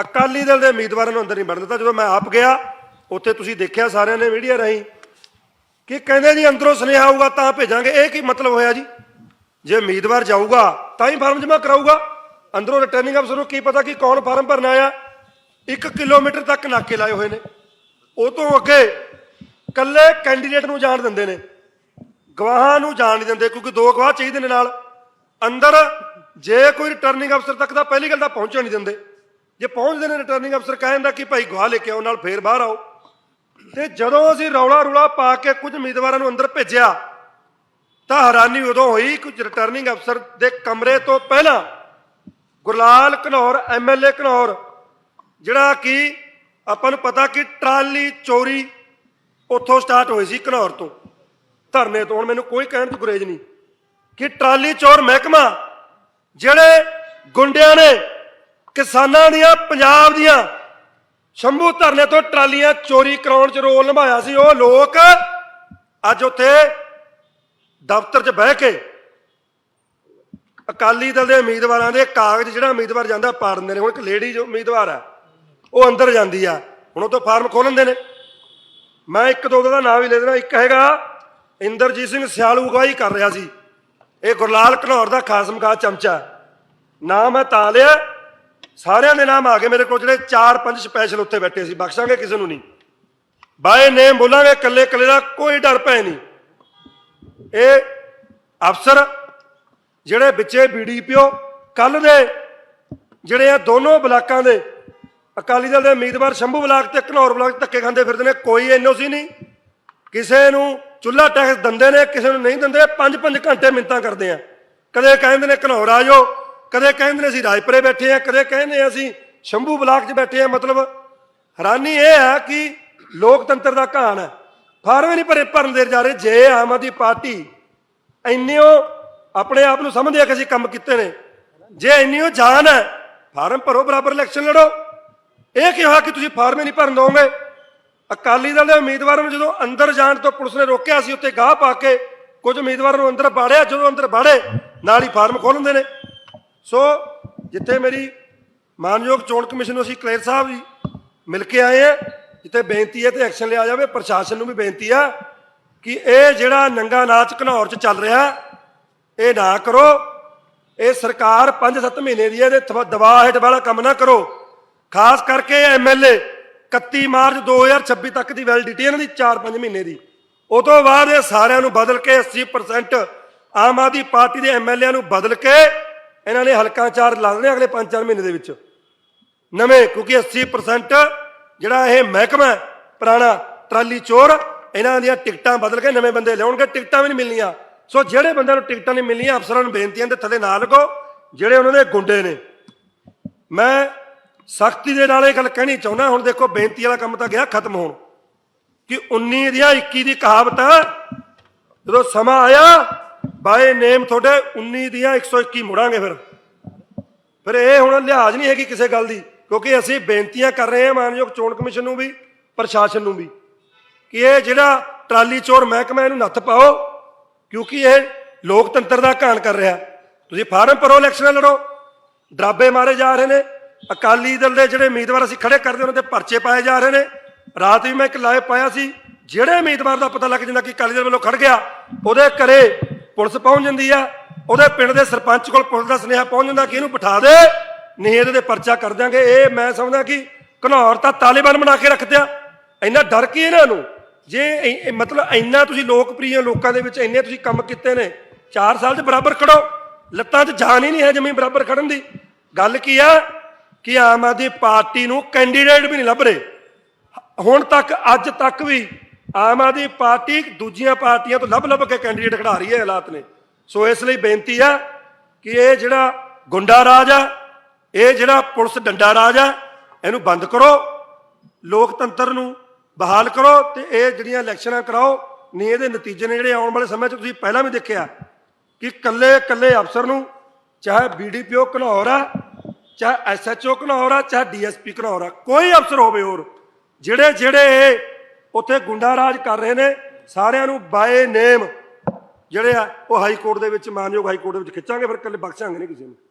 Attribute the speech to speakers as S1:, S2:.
S1: ਅਕਾਲੀ ਦਲ ਦੇ ਉਮੀਦਵਾਰਾਂ ਨੂੰ ਅੰਦਰ ਨਹੀਂ ਵੜਨ ਦਿੱਤਾ। ਜਦੋਂ ਮੈਂ ਆਪ ਗਿਆ, ਉੱਥੇ ਤੁਸੀਂ ਦੇਖਿਆ ਸਾਰਿਆਂ ਨੇ ਮੀਡੀਆ ਰਾਹੀਂ ਕਿ ਕਹਿੰਦੇ ਜੀ ਅੰਦਰੋਂ ਸੁਨੇਹਾ ਆਊਗਾ, ਤਾਂ ਭੇਜਾਂਗੇ। ਇਹ ਕੀ ਮਤਲਬ ਹੋਇਆ ਜੀ? ਜੇ ਉਮੀਦਵਾਰ ਜਾਊਗਾ, ਤਾਂ ਹੀ ਫਾਰਮ ਜਮ੍ਹਾਂ ਕਰਾਊਗਾ। ਅੰਦਰੋਂ ਰਿਟਰਨਿੰਗ ਅਫਸਰ ਨੂੰ ਕੀ ਪਤਾ ਕਿ ਕੌਣ ਫਾਰਮ ਭਰਨਾ ਆ? 1 ਕਿਲੋਮੀਟਰ ਤੱਕ ਨਾਕੇ ਲਾਏ ਹੋਏ ਨੇ। ਉਹ ਤੋਂ ਅੱਗੇ ਕੱਲੇ ਕੈਂਡੀਡੇਟ ਨੂੰ ਜਾਣ ਦਿੰਦੇ ਨੇ। ਗਵਾਹਾਂ ਨੂੰ ਜਾਣ ਨਹੀਂ ਦਿੰਦੇ, ਕਿਉਂਕਿ ਦੋ ਗਵਾਹ ਚਾਹੀਦੇ ਨੇ ਨਾਲ। ਅੰਦਰ ਜੇ ਕੋਈ ਰਿਟਰਨਿੰਗ ਅਫਸਰ ਤੱਕ ਤਾਂ ਪਹਿਲੀ ਗੱਲ ਤਾਂ ਪਹੁੰਚਣ ਨਹੀਂ ਦਿੰਦੇ। ਜੇ ਪਹੁੰਚਦੇ ਨੇ ਰਿਟਰਨਿੰਗ ਅਫਸਰ ਕਹਿੰਦਾ ਕਿ ਭਾਈ ਗਵਾਹ ਲੈ ਕੇ ਆਓ, ਨਾਲ ਫੇਰ ਬਾਹਰ ਆਓ। ਤੇ ਜਦੋਂ ਅਸੀਂ ਰੌਲਾ ਰੌਲਾ ਪਾ ਕੇ ਕੁਝ ਉਮੀਦਵਾਰਾਂ ਨੂੰ ਅੰਦਰ ਭੇਜਿਆ, ਤਾਂ ਹੈਰਾਨੀ ਉਦੋਂ ਹੋਈ ਕੁਝ ਰਿਟਰਨਿੰਗ ਅਫਸਰ ਦੇ ਕਮਰੇ ਤੋਂ ਪਹਿਲਾਂ ਗੁਰਲਾਲ ਘਨੌਰ ਐਮਐਲਏ ਘਨੌਰ, ਜਿਹੜਾ ਕਿ ਆਪਾਂ ਨੂੰ ਪਤਾ ਕਿ ਟਰਾਲੀ ਚੋਰੀ ਉੱਥੋਂ ਸਟਾਰਟ ਹੋਈ ਸੀ ਘਨੌਰ ਤੋਂ। ਧਰਨੇ ਤੋਂ, ਹੁਣ ਮੈਨੂੰ ਕੋਈ ਕਹਿਣ ਤੋਂ ਗੁਰੇਜ ਨਹੀਂ ਕਿ ਟਰਾਲੀ ਚੋਰ ਮਹਿਕਮਾ, ਜਿਹੜੇ ਗੁੰਡਿਆਂ ਨੇ ਕਿਸਾਨਾਂ ਦੀਆਂ, ਪੰਜਾਬ ਦੀਆਂ ਸ਼ੰਭੂ ਧਰਨੇ ਤੋਂ ਟਰਾਲੀਆਂ ਚੋਰੀ ਕਰਾਉਣ 'ਚ ਰੋਲ ਨਿਭਾਇਆ ਸੀ ਉਹ ਲੋਕ। ਅੱਜ ਉੱਥੇ ਦਫ਼ਤਰ 'ਚ ਬਹਿ ਕੇ ਅਕਾਲੀ ਦਲ ਦੇ ਉਮੀਦਵਾਰਾਂ ਦੇ ਕਾਗਜ਼ ਜਿਹੜਾ ਉਮੀਦਵਾਰ ਜਾਂਦਾ ਪਾੜ ਦਿੰਦੇ ਨੇ। ਹੁਣ ਇੱਕ ਲੇਡੀ ਜੋ ਉਮੀਦਵਾਰ ਹੈ, ਉਹ ਅੰਦਰ ਜਾਂਦੀ ਆ। ਹੁਣ ਉਹ ਤੋਂ ਫਾਰਮ ਖੋਲ੍ਹਦੇ ਨੇ। ਮੈਂ ਇੱਕ ਦੋ ਦਾ ਨਾਮ ਵੀ ਲੈ ਦੇਣਾ ਇੱਕ ਹੈਗਾ ਇੰਦਰਜੀਤ ਸਿੰਘ ਸਿਆਲੂ ਅਗਵਾਈ ਕਰ ਰਿਹਾ ਸੀ। ਇਹ ਗੁਰਲਾਲ ਘਨੌਰ ਦਾ ਖਾਸ ਖਾਸ ਚਮਚਾ। ਨਾਮ ਹੈ ਤਾਲਿਆ ਸਾਰਿਆਂ ਦੇ ਨਾਮ ਆ ਗਏ ਮੇਰੇ ਕੋਲ ਜਿਹੜੇ 4-5 ਸਪੈਸ਼ਲ ਉੱਥੇ ਬੈਠੇ ਸੀ। ਬਖਸ਼ਾਂਗੇ ਕਿਸੇ ਨੂੰ ਨਹੀਂ। ਬਾਏ ਨੇਮ ਬੋਲਾਂਗੇ, ਇਕੱਲੇ ਇਕੱਲੇ ਦਾ ਕੋਈ ਡਰ ਪੈ ਨਹੀਂ। ਇਹ ਅਫਸਰ ਜਿਹੜੇ ਵਿੱਚੇ ਬੀਡੀਪੀਓ ਕੱਲ ਦੇ ਜਿਹੜੇ ਆ ਦੋਨੋਂ ਬਲਾਕਾਂ ਦੇ ਅਕਾਲੀ ਦਲ ਦੇ ਉਮੀਦਵਾਰ ਸ਼ੰਭੂ ਬਲਾਕ ਤੇ ਘਨੌਰ ਬਲਾਕ ਧੱਕੇ ਖਾਂਦੇ ਫਿਰਦੇ ਨੇ, ਕੋਈ ਐਨਓਸੀ ਨਹੀਂ। ਕਿਸੇ ਨੂੰ ਚੁੱਲਾ ਟੈਕਸ ਦਿੰਦੇ ਨੇ, ਕਿਸੇ ਨੂੰ ਨਹੀਂ ਦਿੰਦੇ 5-5 ਘੰਟੇ ਮਿੰਤਾਂ ਕਰਦੇ ਆ। ਕਦੇ ਕਹਿੰਦੇ ਨੇ ਘਨੌਰ ਆ ਜਾਓ ਕਦੇ ਕਹਿੰਦੇ ਨੇ ਅਸੀਂ ਰਾਜਪੁਰੇ ਬੈਠੇ ਆ ਕਦੇ ਕਹਿੰਦੇ ਆ ਅਸੀਂ ਸ਼ੰਭੂ ਬਲਾਕ 'ਚ ਬੈਠੇ ਆ ਮਤਲਬ ਹੈਰਾਨੀ ਇਹ ਹੈ ਕਿ ਲੋਕਤੰਤਰ ਦਾ ਘਾਣ ਹੈ। ਫਾਰਮ ਹੀ ਨਹੀਂ ਭਰੇ ਭਰਨ ਦੇ ਜਾ ਰਹੇ, ਜੇ ਆਮ ਆਦਮੀ ਪਾਰਟੀ ਇੰਨਿਓ ਆਪਣੇ ਆਪ ਨੂੰ ਸਮਝਦੇ ਆ ਕਿ ਅਸੀਂ ਕੰਮ ਕੀਤੇ ਨੇ, ਜੇ ਇੰਨਿਓ ਜਾਨ ਹੈ, ਫਾਰਮ ਭਰੋ, ਬਰਾਬਰ ਇਲੈਕਸ਼ਨ ਲੜੋ। ਇਹ ਕਿਹਾ ਕਿ ਤੁਸੀਂ ਫਾਰਮ ਹੀ ਨਹੀਂ ਭਰਨ ਦੋਗੇ ਅਕਾਲੀ ਦਲ ਦੇ ਉਮੀਦਵਾਰਾਂ ਨੂੰ ਜਦੋਂ ਅੰਦਰ ਜਾਣ ਤੋਂ ਪੁਲਿਸ ਨੇ ਰੋਕਿਆ ਸੀ, ਉੱਤੇ ਗਾਹ ਪਾ ਕੇ ਕੁਝ ਉਮੀਦਵਾਰਾਂ ਨੂੰ ਅੰਦਰ ਬਾੜਿਆ, ਜਦੋਂ ਅੰਦਰ ਬਾੜੇ, ਨਾਲ ਹੀ ਫਾਰਮ ਖੋਲ੍ਹਦੇ ਨੇ। ਸੋ ਜਿੱਥੇ ਮੇਰੀ ਮਾਨਯੋਗ ਚੋਣ ਕਮਿਸ਼ਨ ਨੂੰ ਅਸੀਂ ਕਲੇਰ ਸਾਹਿਬ ਜੀ ਮਿਲ ਕੇ ਆਏ ਆ, ਜਿੱਥੇ ਬੇਨਤੀ ਹੈ ਤੇ ਐਕਸ਼ਨ ਲਿਆ ਜਾਵੇ, ਪ੍ਰਸ਼ਾਸਨ ਨੂੰ ਵੀ ਬੇਨਤੀ ਆ ਕਿ ਇਹ ਜਿਹੜਾ ਨੰਗਾ ਨਾਚ ਘਨੌਰ 'ਚ ਚੱਲ ਰਿਹਾ, ਇਹ ਨਾ ਕਰੋ, ਇਹ ਸਰਕਾਰ 5-7 ਮਹੀਨੇ ਦੀ ਹੈ, ਇਹਦੇ ਦਬਾਅ ਹੇਠ ਵਾਲਾ ਕੰਮ ਨਾ ਕਰੋ। ਖਾਸ ਕਰਕੇ ਐਮਐਲਏ 31 ਮਾਰਚ 2026 ਤੱਕ ਦੀ ਵੈਲਿਡਿਟੀ ਇਹਨਾਂ ਦੀ 4-5 ਮਹੀਨੇ ਦੀ। ਉਹ ਤੋਂ ਬਾਅਦ ਇਹ ਸਾਰਿਆਂ ਨੂੰ ਬਦਲ ਕੇ 80% ਆਮ ਆਦਮੀ ਪਾਰਟੀ ਦੇ ਐਮਐਲਏ ਨੂੰ ਬਦਲ ਕੇ ਇਹਨਾਂ ਨੇ ਹਲਕਾ ਚਾਰ ਲਾ ਦੇਣੇ ਅਗਲੇ 5-4 ਮਹੀਨੇ ਦੇ ਵਿੱਚ। ਨਵੇਂ, ਕਿਉਂਕਿ 80% ਜਿਹੜਾ ਇਹ ਮਹਿਕਮਾ ਪੁਰਾਣਾ ਟਰਾਲੀ ਚੋਰ, ਇਹਨਾਂ ਦੀਆਂ ਟਿਕਟਾਂ ਬਦਲ ਕੇ ਨਵੇਂ ਬੰਦੇ ਲਿਆਉਣਗੇ, ਟਿਕਟਾਂ ਵੀ ਨਹੀਂ ਮਿਲਣੀਆਂ। ਸੋ ਜਿਹੜੇ ਬੰਦਿਆਂ ਨੂੰ ਟਿਕਟਾਂ ਨਹੀਂ ਮਿਲਣੀਆਂ, ਅਫਸਰਾਂ ਨੂੰ ਬੇਨਤੀਆਂ ਦੇ ਥੱਲੇ ਨਾ ਲੱਗੋ, ਜਿਹੜੇ ਉਹਨਾਂ ਦੇ ਗੁੰਡੇ ਨੇ। ਮੈਂ ਸਖਤੀ ਦੇ ਨਾਲ ਇਹ ਗੱਲ ਕਹਿਣੀ ਚਾਹੁੰਦਾ, ਹੁਣ ਦੇਖੋ ਬੇਨਤੀ ਵਾਲਾ ਕੰਮ ਤਾਂ ਗਿਆ, ਖਤਮ ਹੋਣ। ਕਿ 19 ਦੀਆਂ 21 ਦੀ ਕਹਾਵਤ ਜਦੋਂ ਸਮਾਂ ਆਇਆ ਬਾਏ ਨੇਮ ਤੁਹਾਡੇ 19 ਦੀਆਂ 121 ਮੁੜਾਂਗੇ ਫਿਰ। ਫਿਰ ਇਹ ਹੁਣ ਲਿਹਾਜ਼ ਨਹੀਂ ਹੈਗੀ ਕਿਸੇ ਗੱਲ ਦੀ, ਕਿਉਂਕਿ ਅਸੀਂ ਬੇਨਤੀਆਂ ਕਰ ਰਹੇ ਹਾਂ ਮਾਨਯੋਗ ਚੋਣ ਕਮਿਸ਼ਨ ਨੂੰ ਵੀ, ਪ੍ਰਸ਼ਾਸਨ ਨੂੰ ਵੀ, ਕਿ ਇਹ ਜਿਹੜਾ ਟਰਾਲੀ ਚੋਰ ਮਹਿਕਮਾ ਇਹਨੂੰ ਨੱਥ ਪਾਓ, ਕਿਉਂਕਿ ਇਹ ਲੋਕਤੰਤਰ ਦਾ ਘਾਣ ਕਰ ਰਿਹਾ। ਤੁਸੀਂ ਫਾਰਮ ਭਰੋ, ਇਲੈਕਸ਼ਨਾਂ ਲੜੋ। ਡਰਾਬੇ ਮਾਰੇ ਜਾ ਰਹੇ ਨੇ। ਅਕਾਲੀ ਦਲ ਦੇ ਜਿਹੜੇ ਉਮੀਦਵਾਰ ਅਸੀਂ ਖੜੇ ਕਰਦੇ ਉਹਨਾਂ ਦੇ ਪਰਚੇ ਪਾਏ ਜਾ ਰਹੇ ਨੇ। ਰਾਤ ਵੀ ਮੈਂ ਇੱਕ ਲਾਈਵ ਪਾਇਆ ਸੀ, ਜਿਹੜੇ ਉਮੀਦਵਾਰ ਦਾ ਪਤਾ ਲੱਗ ਜਾਂਦਾ ਕਿ ਅਕਾਲੀ ਦਲ ਵੱਲੋਂ ਖੜ ਗਿਆ, ਉਹਦੇ ਘਰੇ ਪੁਲਿਸ ਪਹੁੰਚ ਜਾਂਦੀ ਆ, ਉਹਦੇ ਪਿੰਡ ਦੇ ਸਰਪੰਚ ਕੋਲ ਪੁਲਿਸ ਦਾ ਸੁਨੇਹਾ ਪਹੁੰਚ ਜਾਂਦਾ ਕਿ ਇਹਨੂੰ ਬਿਠਾ ਦੇ, ਨਹੀਂ ਇਹਦੇ ਤੇ ਪਰਚਾ ਕਰ ਦਿਆਂਗੇ। ਇਹ ਮੈਂ ਸਮਝਦਾ ਕਿ ਘਨੌਰ ਤਾਂ ਤਾਲਿਬਾਨ ਬਣਾ ਕੇ ਰੱਖਦਿਆ ਇੰਨਾ ਡਰ ਕੀ ਇਹਨਾਂ ਨੂੰ? ਜੇ ਮਤਲਬ ਇੰਨਾ ਤੁਸੀਂ ਲੋਕਪ੍ਰਿਯ ਲੋਕਾਂ ਦੇ ਵਿੱਚ, ਇੰਨੇ ਤੁਸੀਂ ਕੰਮ ਕੀਤੇ ਨੇ 4 ਸਾਲ 'ਚ ਬਰਾਬਰ ਖੜੋ। ਲੱਤਾਂ 'ਚ ਜਾਨ ਹੀ ਨਹੀਂ ਹੈ ਜਮੀ ਬਰਾਬਰ ਖੜਨ ਦੀ। ਗੱਲ ਕੀ ਆ? ਕਿ ਆਮ ਆਦਮੀ ਪਾਰਟੀ ਨੂੰ ਕੈਂਡੀਡੇਟ ਵੀ ਨਹੀਂ ਲੱਭ ਰਹੇ। ਹੁਣ ਤੱਕ, ਅੱਜ ਤੱਕ ਵੀ ਆਮ ਆਦਮੀ ਪਾਰਟੀ ਦੂਜੀਆਂ ਪਾਰਟੀਆਂ ਤੋਂ ਲੱਭ ਲੱਭ ਕੇ ਕੈਂਡੀਡੇਟ ਖੜਾ ਰਹੀ ਹੈ ਹਾਲਾਤ ਨੇ। ਸੋ ਇਸ ਲਈ ਬੇਨਤੀ ਆ ਕਿ ਇਹ ਜਿਹੜਾ ਗੁੰਡਾ ਰਾਜ ਆ, ਇਹ ਜਿਹੜਾ ਪੁਲਿਸ ਡੰਡਾ ਰਾਜ ਆ, ਇਹਨੂੰ ਬੰਦ ਕਰੋ, ਲੋਕਤੰਤਰ ਨੂੰ ਬਹਾਲ ਕਰੋ ਤੇ ਇਹ ਜਿਹੜੀਆਂ ਇਲੈਕਸ਼ਨਾਂ ਕਰਾਓ, ਨਹੀਂ ਇਹਦੇ ਨਤੀਜੇ ਨੇ ਜਿਹੜੇ ਆਉਣ ਵਾਲੇ ਸਮੇਂ 'ਚ ਤੁਸੀਂ ਪਹਿਲਾਂ ਵੀ ਦੇਖਿਆ ਕਿ ਕੱਲੇ ਕੱਲੇ ਅਫਸਰ ਨੂੰ ਚਾਹੇ ਬੀਡੀਪੀਓ ਘਨੌਰ ਆ, ਚਾਹੇ ਐਸਐਚਓ ਘਨੌਰ ਆ, ਚਾਹੇ ਡੀਐਸਪੀ ਘਨੌਰ ਆ, ਕੋਈ ਅਫਸਰ ਹੋਵੇ ਹੋਰ ਜਿਹੜੇ ਜਿਹੜੇ ਇਹ ਉੱਥੇ ਗੁੰਡਾ ਰਾਜ ਕਰ ਰਹੇ ਨੇ, ਸਾਰਿਆਂ ਨੂੰ ਬਾਏ ਨੇਮ ਜਿਹੜੇ ਆ, ਉਹ ਹਾਈ ਕੋਰਟ ਦੇ ਵਿੱਚ ਮਾਨਯੋਗ ਹਾਈ ਕੋਰਟ ਦੇ ਵਿੱਚ ਖਿੱਚਾਂਗੇ, ਫਿਰ ਕੱਲੇ ਬਖਸ਼ਾਂਗੇ ਨਹੀਂ ਕਿਸੇ ਨੂੰ।